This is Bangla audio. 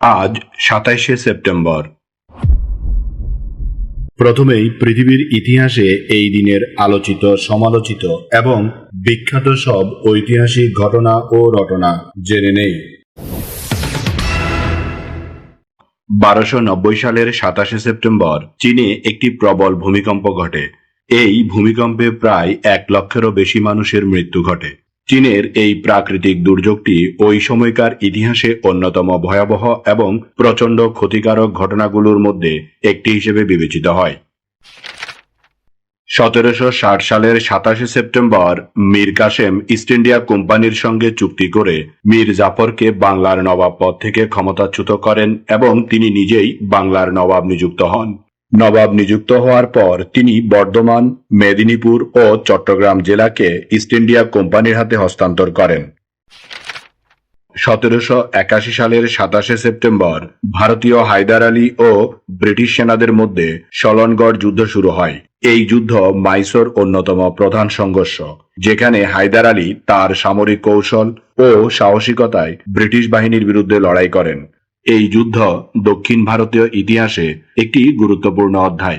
আজ সাতাইশে সেপ্টেম্বর। প্রথমেই পৃথিবীর ইতিহাসে এই দিনের আলোচিত সমালোচিত এবং বিখ্যাত সব ঐতিহাসিক ঘটনা ও রটনা জেনে নেই। বারোশো নব্বই সালের সাতাশে সেপ্টেম্বর চীনে একটি প্রবল ভূমিকম্প ঘটে। এই ভূমিকম্পে প্রায় এক লক্ষেরও বেশি মানুষের মৃত্যু ঘটে। চীনের এই প্রাকৃতিক দুর্যোগটি ওই সময়কার ইতিহাসে অন্যতম ভয়াবহ এবং প্রচণ্ড ক্ষতিকারক ঘটনাগুলোর মধ্যে একটি হিসেবে বিবেচিত হয়। সতেরোশো ষাট সালের সাতাশে September Mir Kasim East India কোম্পানির সঙ্গে চুক্তি করে মীর জাফরকে বাংলার নবাব পদ থেকে ক্ষমতাচ্যুত করেন এবং তিনি নিজেই বাংলার নবাব নিযুক্ত হন। নবাব নিযুক্ত হওয়ার পর তিনি বর্ধমান, মেদিনীপুর ও চট্টগ্রাম জেলাকে ইস্ট ইন্ডিয়া কোম্পানির হাতে হস্তান্তর করেন। সতেরোশো একাশি সালের সাতাশে সেপ্টেম্বর ভারতীয় হায়দার আলী ও ব্রিটিশ সেনাদের মধ্যে সলনগড় যুদ্ধ শুরু হয়। এই যুদ্ধ মাইসোর অন্যতম প্রধান সংঘর্ষ, যেখানে হায়দার আলী তার সামরিক কৌশল ও সাহসিকতায় ব্রিটিশ বাহিনীর বিরুদ্ধে লড়াই করেন। এই যুদ্ধ দক্ষিণ ভারতীয় ইতিহাসে একটি গুরুত্বপূর্ণ অধ্যায়।